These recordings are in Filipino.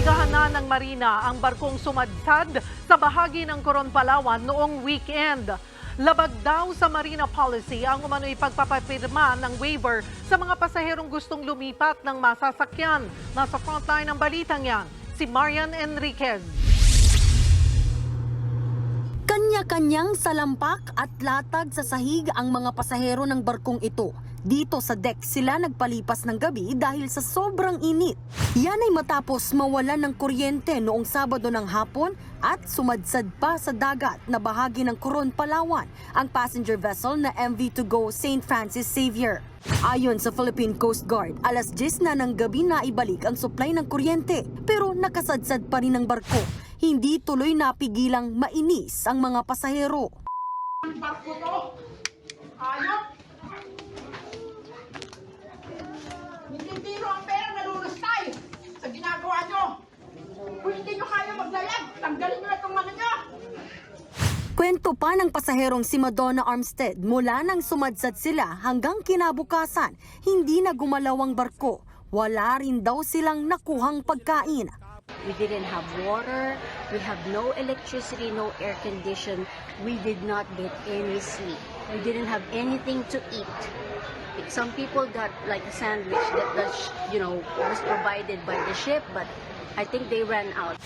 Iniimbestigahan na ng Marina ang barkong sumadsad sa bahagi ng Coron, Palawan noong weekend. Labag daw sa Marina policy ang umano'y pagpapapirma ng waiver sa mga pasaherong gustong lumipat ng masasakyan. Nasa frontline ng balitang yan, si Marian Enriquez. Kanya-kanyang salampak at latag sa sahig ang mga pasahero ng barkong ito. Dito sa deck sila nagpalipas ng gabi dahil sa sobrang init. Yan ay matapos mawalan ng kuryente noong Sabado ng hapon at sumadsad pa sa dagat na bahagi ng Coron, Palawan ang passenger vessel na MV to go St. Francis Xavier. Ayon sa Philippine Coast Guard, alas 10 na ng gabi na ibalik ang supply ng kuryente pero nakasadsad pa rin ang barko. Hindi tuloy napigilang mainis ang mga pasahero. barko to. Ayop. Hindi biro ang pera nalulustay sa ginagawa nyo. Kung hindi nyo kaya maglayag, tanggalin nyo na itong mga nyo. Kwento pa ng pasaherong si Madonna Armstead mula nang sumadsad sila hanggang kinabukasan, hindi na gumalaw ang barko. Wala rin daw silang nakuhang pagkain. We didn't have water. We have no electricity, no air condition. We did not get any sleep. We didn't have anything to eat. Some people got like a sandwich that was, you know, was provided by the ship, but I think they ran out.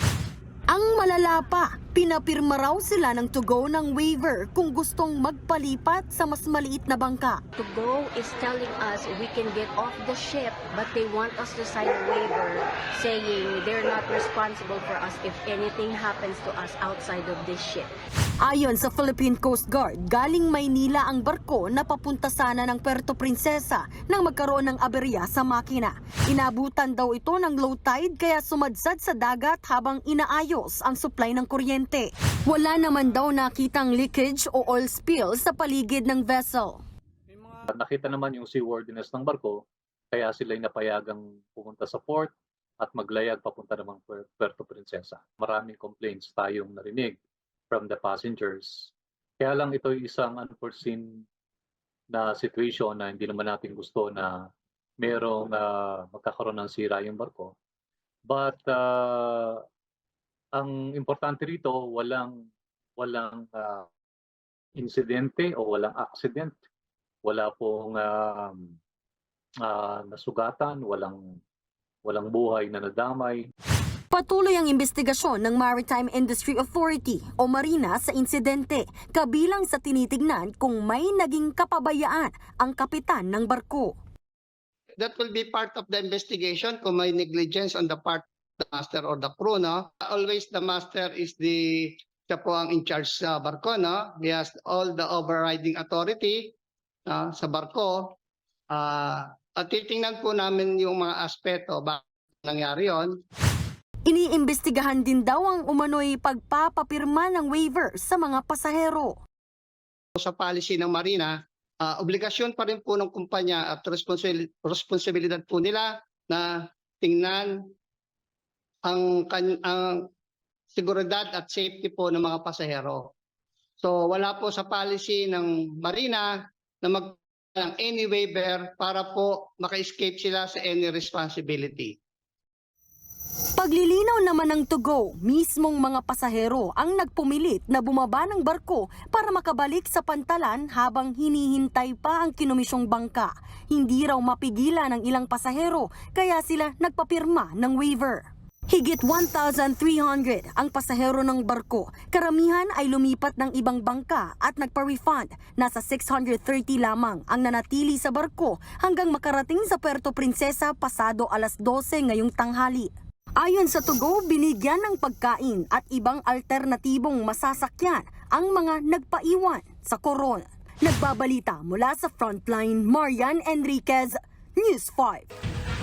Ang malala pa, pinapirma raw sila ng to-go ng waiver kung gustong magpalipat sa mas maliit na bangka. To go is telling us we can get off the ship, but they want us to sign a waiver saying they're not responsible for us if anything happens to us outside of this ship. Ayon sa Philippine Coast Guard, galing Maynila ang barko na papunta sana ng Puerto Princesa nang magkaroon ng aberya sa makina. Inabutan daw ito ng low tide kaya sumadsad sa dagat habang inaayos ang supply ng kuryente. Wala naman daw nakitang leakage o oil spill sa paligid ng vessel. Nakita naman yung seaworthiness ng barko, kaya sila napayagang pumunta sa port at maglayag papunta namang Puer- Puerto Princesa. Maraming complaints tayong narinig from the passengers. Kaya lang ito isang unforeseen na situation na hindi naman natin gusto na merong ah, magkakaroon ng sira yung barko. But ah, ang importante rito, walang walang ah, insidente o walang accident wala pong um, ah, nasugatan, walang walang buhay na nadamay. Patuloy ang investigasyon ng Maritime Industry Authority o Marina sa insidente, kabilang sa tinitignan kung may naging kapabayaan ang kapitan ng barko. that will be part of the investigation kung may negligence on the part the master or the crew, no? Always the master is the, siya po ang in charge sa barko, no? He has all the overriding authority no, sa barko. Ah, at titingnan po namin yung mga aspeto bakit nangyari yon. Iniimbestigahan din daw ang umano'y pagpapapirma ng waiver sa mga pasahero. Sa policy ng Marina, ah, obligasyon pa rin po ng kumpanya at responsibil- responsibilidad po nila na tingnan ang, ang seguridad at safety po ng mga pasahero. So wala po sa policy ng Marina na mag ng any waiver para po maka-escape sila sa any responsibility. Paglilinaw naman ng to-go, mismong mga pasahero ang nagpumilit na bumaba ng barko para makabalik sa pantalan habang hinihintay pa ang kinumisyong bangka. Hindi raw mapigilan ng ilang pasahero kaya sila nagpapirma ng waiver. Higit 1,300 ang pasahero ng barko. Karamihan ay lumipat ng ibang bangka at nagpa-refund. Nasa 630 lamang ang nanatili sa barko hanggang makarating sa Puerto Princesa pasado alas 12 ngayong tanghali. Ayon sa Tugo, binigyan ng pagkain at ibang alternatibong masasakyan ang mga nagpaiwan sa Coron. Nagbabalita mula sa Frontline, Marian Enriquez, News 5.